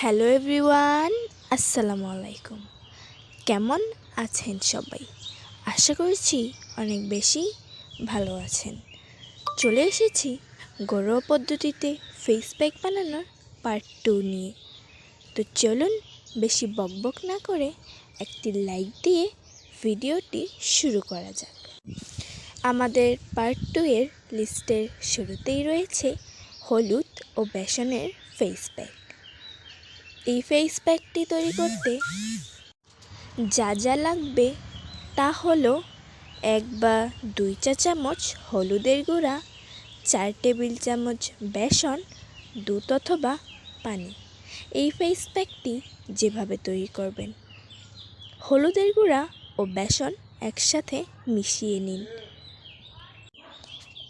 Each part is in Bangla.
হ্যালো এভরিওয়ান, আসসালামু আলাইকুম। কেমন আছেন সবাই? আশা করছি অনেক বেশি ভালো আছেন। চলে এসেছি ঘরোয়া পদ্ধতিতে ফেস প্যাক বানানোর পার্ট টু নিয়ে। তো চলুন বেশি বকবক না করে একটি লাইক দিয়ে ভিডিওটি শুরু করা যাক। আমাদের পার্ট টু এর লিস্টের শুরুতেই রয়েছে হলুদ ও বেসনের ফেস প্যাক এই ফেস প্যাকটি তৈরি করতে যা যা লাগবে তা হলো এক বা দুই চা চামচ হলুদের গুঁড়া, চার টেবিল চামচ বেসন, দুধ অথবা পানি। এই ফেস প্যাকটি যেভাবে তৈরি করবেন, হলুদের গুঁড়া ও বেসন একসাথে মিশিয়ে নিন।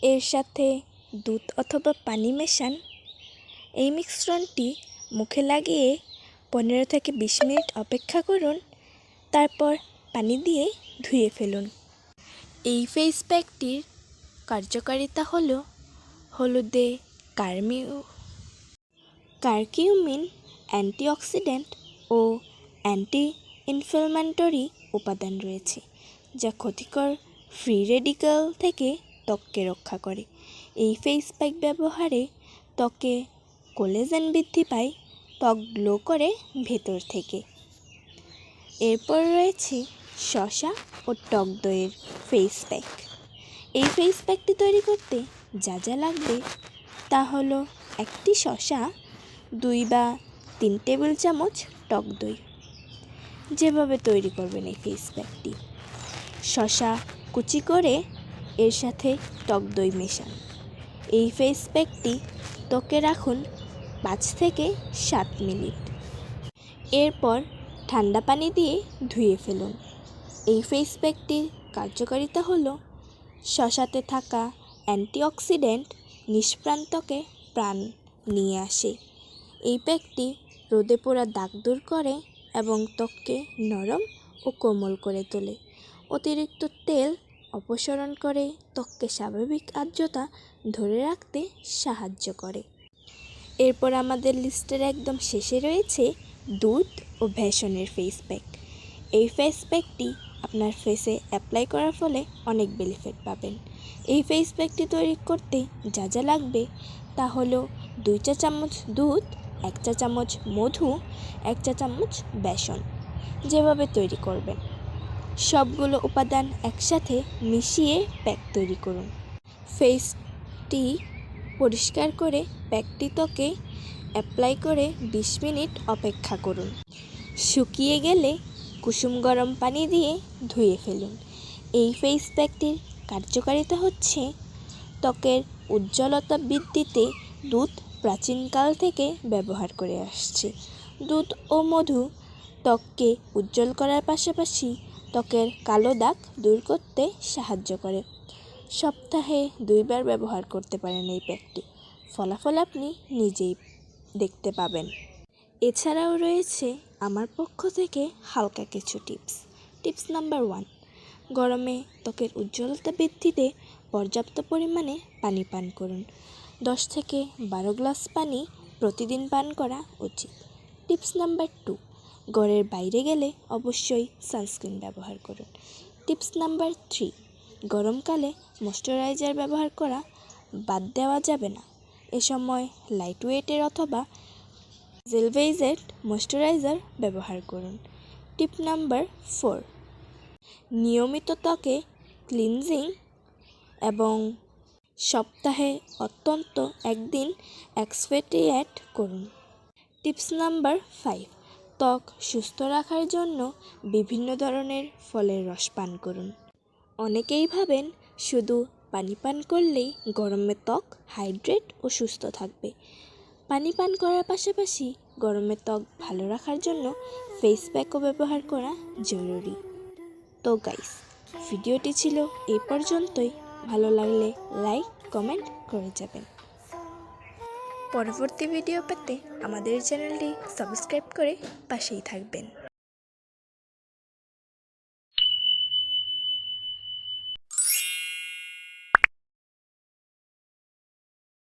এর সাথে দুধ অথবা পানি মেশান। এই মিশ্রণটি মুখে লাগিয়ে পনেরো থেকে বিশ মিনিট অপেক্ষা করুন, তারপর পানি দিয়ে ধুয়ে ফেলুন। এই ফেস প্যাকটির কার্যকারিতা হলো হলুদে কার্মিউ, কার্কিউমিন, অ্যান্টিঅক্সিডেন্ট ও অ্যান্টি ইনফ্লামেটরি উপাদান রয়েছে, যা ক্ষতিকর ফ্রি রেডিক্যাল থেকে ত্বককে রক্ষা করে। এই ফেস প্যাক ব্যবহারে ত্বকে কোলেজেন বৃদ্ধি পায় ত্বক গ্লো করে ভেতর থেকে। এরপর রয়েছে শশা ও টক দইয়ের ফেস প্যাক এই ফেস প্যাকটি তৈরি করতে যা যা লাগবে তা হলো একটি শসা দুই বা তিন টেবিল চামচ টক দই। যেভাবে তৈরি করবেন এই ফেস প্যাকটি শসা কুচি করে এর সাথে টক দই মেশান। এই ফেস প্যাকটি ত্বকে রাখুন পাঁচ থেকে সাত মিনিট। এরপর ঠান্ডা পানি দিয়ে ধুয়ে ফেলুন। এই ফেস প্যাকটির কার্যকারিতা হল, শশাতে থাকা অ্যান্টিঅক্সিডেন্ট নিষ্প্রান্তকে প্রাণ নিয়ে আসে। এই প্যাকটি রোদে পোড়া দাগ দূর করে এবং ত্বককে নরম ও কোমল করে তোলে। অতিরিক্ত তেল অপসারণ করে ত্বককে স্বাভাবিক আর্দ্রতা ধরে রাখতে সাহায্য করে। এরপর আমাদের লিস্টের একদম শেষে রয়েছে দুধ ও ভেষনের ফেস প্যাক এই ফেস প্যাকটি আপনার ফেসে অ্যাপ্লাই করার ফলে অনেক বেনিফিট পাবেন। এই ফেস প্যাকটি তৈরি করতে যা যা লাগবে তা হলো দুই চা চামচ দুধ, এক চা চামচ মধু, এক চা চামচ বেসন। যেভাবে তৈরি করবেন। সবগুলো উপাদান একসাথে মিশিয়ে প্যাক তৈরি করুন। ফেসটি পরিষ্কার করে প্যাকটি ত্বকে অ্যাপ্লাই করে বিশ মিনিট অপেক্ষা করুন। শুকিয়ে গেলে কুসুম গরম পানি দিয়ে ধুয়ে ফেলুন। এই ফেস প্যাকটির কার্যকারিতা হচ্ছে ত্বকের উজ্জ্বলতা বৃদ্ধিতে দুধ প্রাচীনকাল থেকে ব্যবহার করে আসছে। দুধ ও মধু ত্বককে উজ্জ্বল করার পাশাপাশি ত্বকের কালো দাগ দূর করতে সাহায্য করে। সপ্তাহে দুইবার ব্যবহার করতে পারেন এই প্যাকটি ফলাফল আপনি নিজেই দেখতে পাবেন। এছাড়াও রয়েছে আমার পক্ষ থেকে হালকা কিছু টিপস। টিপস নাম্বার ওয়ান, গরমে ত্বকের উজ্জ্বলতা বৃদ্ধিতে পর্যাপ্ত পরিমাণে পানি পান করুন। দশ থেকে বারো গ্লাস পানি প্রতিদিন পান করা উচিত। টিপস নাম্বার টু, ঘরের বাইরে গেলে অবশ্যই সানস্ক্রিন ব্যবহার করুন। টিপস নাম্বার থ্রি গরমকালে ময়শ্চারাইজার ব্যবহার করা বাদ দেওয়া যাবে না। এ সময় লাইট ওয়েটের অথবা জেলভেইজেড ময়শ্চারাইজার ব্যবহার করুন। টিপ নাম্বার ফোর নিয়মিত ত্বকে ক্লিনজিং এবং সপ্তাহে অত্যন্ত একদিন এক্সফেটিয়েট করুন। টিপস নাম্বার ফাইভ ত্বক সুস্থ রাখার জন্য বিভিন্ন ধরনের ফলের রস পান করুন। অনেকেই ভাবেন শুধু পানি পান করলেই গরমে ত্বক, হাইড্রেট ও সুস্থ থাকবে। পানি পান করার পাশাপাশি গরমে ত্বক ভালো রাখার জন্য ফেস প্যাকও ব্যবহার করা জরুরি। তো গাইস ভিডিওটি ছিল এই পর্যন্তই। ভালো লাগলে লাইক কমেন্ট করে যাবেন। পরবর্তী ভিডিও পেতে আমাদের চ্যানেলটি সাবস্ক্রাইব করে পাশেই থাকবেন।